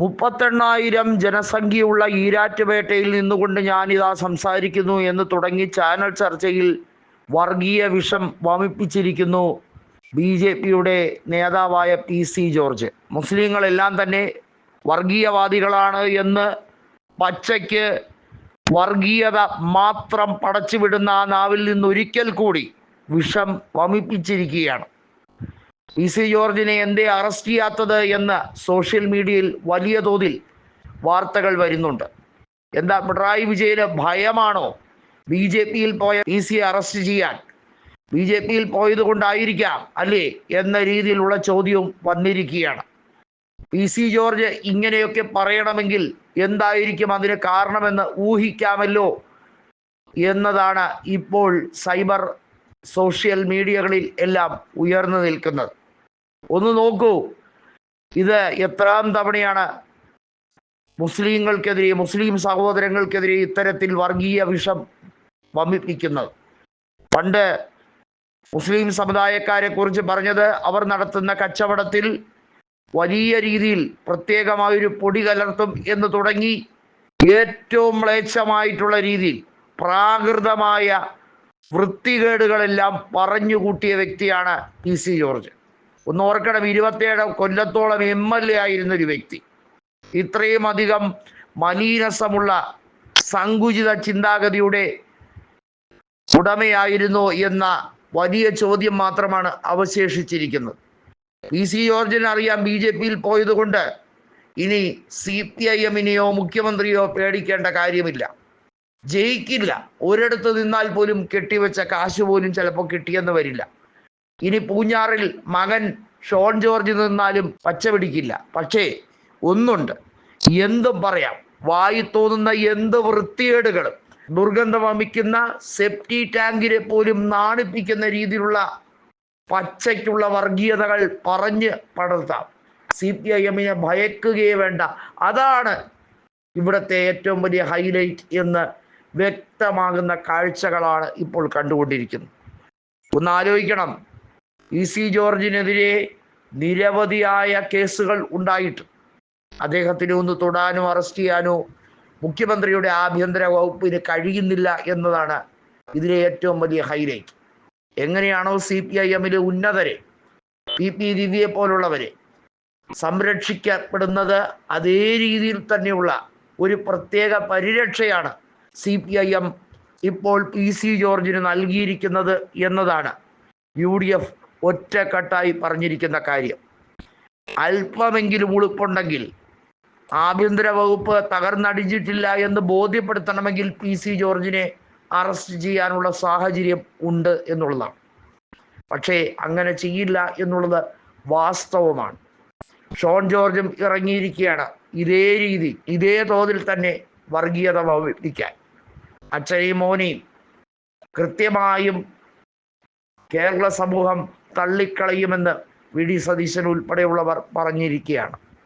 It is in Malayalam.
മുപ്പത്തെണ്ണായിരം ജനസംഖ്യയുള്ള ഈരാറ്റുപേട്ടയിൽ നിന്നുകൊണ്ട് ഞാനിതാ സംസാരിക്കുന്നു എന്ന് തുടങ്ങി ചാനൽ ചർച്ചയിൽ വർഗീയ വിഷം വമിപ്പിച്ചിരിക്കുന്നു ബി ജെ പിയുടെ നേതാവായ പി സി ജോർജ്. മുസ്ലിങ്ങളെല്ലാം തന്നെ വർഗീയവാദികളാണ് എന്ന് പച്ചയ്ക്ക് വർഗീയത മാത്രം പടച്ചുവിടുന്ന ആ നാവിൽ നിന്ന് ഒരിക്കൽ കൂടി വിഷം വമിപ്പിച്ചിരിക്കുകയാണ്. പി സി ജോർജിനെ എന്തേ അറസ്റ്റ് ചെയ്യാത്തത് എന്ന് സോഷ്യൽ മീഡിയയിൽ വലിയ തോതിൽ വാർത്തകൾ വരുന്നുണ്ട്. എന്താ പിണറായി വിജയന് ഭയമാണോ? ബി ജെ പിയിൽ പോയ പി സി അറസ്റ്റ് ചെയ്യാൻ? ബി ജെ പിയിൽ പോയത് കൊണ്ടായിരിക്കാം അല്ലേ എന്ന രീതിയിലുള്ള ചോദ്യവും വന്നിരിക്കുകയാണ്. പി സി ജോർജ് ഇങ്ങനെയൊക്കെ പറയണമെങ്കിൽ എന്തായിരിക്കും അതിന് കാരണമെന്ന് ഊഹിക്കാമല്ലോ എന്നതാണ് ഇപ്പോൾ സൈബർ സോഷ്യൽ മീഡിയകളിൽ എല്ലാം ഉയർന്നു നിൽക്കുന്നത്. ഒന്ന് നോക്കൂ. ഇത് എത്രാം തവണയാണ് മുസ്ലിങ്ങൾക്കെതിരെ മുസ്ലിം സഹോദരങ്ങൾക്കെതിരെ ഇത്തരത്തിൽ വർഗീയ വിഷം വമിപ്പിക്കുന്നത് പണ്ട് മുസ്ലിം സമുദായക്കാരെ കുറിച്ച് പറഞ്ഞത് അവർ നടത്തുന്ന കച്ചവടത്തിൽ വലിയ രീതിയിൽ പ്രത്യേകമായൊരു പൊടി കലർത്തും എന്ന് തുടങ്ങി ഏറ്റവും മ്ലേച്ഛമായിട്ടുള്ള രീതിയിൽ പ്രാകൃതമായ വൃത്തികേടുകളെല്ലാം പറഞ്ഞുകൂട്ടിയ വ്യക്തിയാണ് പി സി ജോർജ്. ഒന്ന് ഓർക്കണം ഇരുപത്തിയേഴ് കൊല്ലത്തോളം എം എൽ എ ആയിരുന്ന ഒരു വ്യക്തി. ഇത്രയും അധികം മലീനസമുള്ള സങ്കുചിത ചിന്താഗതിയുടെ ഉടമയായിരുന്നോ എന്ന വലിയ ചോദ്യം മാത്രമാണ് അവശേഷിച്ചിരിക്കുന്നത്. പി സി ജോർജിന് അറിയാം ബി ജെ പിയിൽ പോയതുകൊണ്ട് ഇനി സി പി ഐ എമ്മിനെയോ മുഖ്യമന്ത്രിയോ പേടിക്കേണ്ട കാര്യമില്ല. ജയിക്കില്ല. ഒരിടത്ത് നിന്നാൽ പോലും കെട്ടിവെച്ച കാശ് പോലും ചിലപ്പോൾ കിട്ടിയെന്ന് വരില്ല. ഇനി പൂഞ്ഞാറിൽ മകൻ ഷോൺ ജോർജ് നിന്നാലും പച്ച പിടിക്കില്ല. പക്ഷേ ഒന്നുണ്ട്. എന്തും പറയാം. വായി തോന്നുന്ന എന്ത് വൃത്തികേടുകളും ദുർഗന്ധം വമിക്കുന്ന സെപ്റ്റി ടാങ്കിനെ പോലും നാണിപ്പിക്കുന്ന രീതിയിലുള്ള പച്ചയ്ക്കുള്ള വർഗീയതകൾ പറഞ്ഞ് പടർത്താം. സി പി ഐ എമ്മിനെ ഭയക്കുകയേ വേണ്ട. അതാണ് ഇവിടുത്തെ ഏറ്റവും വലിയ ഹൈലൈറ്റ് എന്ന് വ്യക്തമാകുന്ന കാഴ്ചകളാണ് ഇപ്പോൾ കണ്ടുകൊണ്ടിരിക്കുന്നത്. ഒന്ന് ആലോചിക്കണം. ഇ സി ജോർജിനെതിരെ നിരവധിയായ കേസുകൾ ഉണ്ടായിട്ട് അദ്ദേഹത്തിന് ഒന്ന് തൊടാനോ അറസ്റ്റ് ചെയ്യാനോ മുഖ്യമന്ത്രിയുടെ ആഭ്യന്തര വകുപ്പിന് കഴിയുന്നില്ല എന്നതാണ് ഇതിലെ ഏറ്റവും വലിയ ഹൈലൈറ്റ്. എങ്ങനെയാണോ സി പി ഐ എമ്മിലെ ഉന്നതരെ പി പി ദിവ്യയെ പോലുള്ളവരെ സംരക്ഷിക്കപ്പെടുന്നത് അതേ രീതിയിൽ തന്നെയുള്ള ഒരു പ്രത്യേക പരിരക്ഷയാണ് സി പി ഐ എം ഇപ്പോൾ പി സി ജോർജിന് നൽകിയിരിക്കുന്നത് എന്നതാണ് യു ഡി എഫ് ഒറ്റക്കെട്ടായി പറഞ്ഞിരിക്കുന്ന കാര്യം. അല്പമെങ്കിലും ഉളുപ്പുണ്ടെങ്കിൽ ആഭ്യന്തര വകുപ്പ് തകർന്നടിഞ്ഞിട്ടില്ല എന്ന് ബോധ്യപ്പെടുത്തണമെങ്കിൽ പി. സി. ജോർജിനെ അറസ്റ്റ് ചെയ്യാനുള്ള സാഹചര്യം ഉണ്ട് എന്നുള്ളതാണ്. പക്ഷേ അങ്ങനെ ചെയ്യില്ല എന്നുള്ളത് വാസ്തവമാണ്. ഷോൺ ജോർജും ഇറങ്ങിയിരിക്കുകയാണ്. ഇതേ രീതി ഇതേ തോതിൽ തന്നെ വർഗീയത വമിപ്പിക്കാൻ അച്ഛനെയും മോനെയും കൃത്യമായും കേരള സമൂഹം തള്ളിക്കളയുമെന്ന് വി ഡി സതീശൻ ഉൾപ്പെടെയുള്ളവർ പറഞ്ഞിരിക്കുകയാണ്.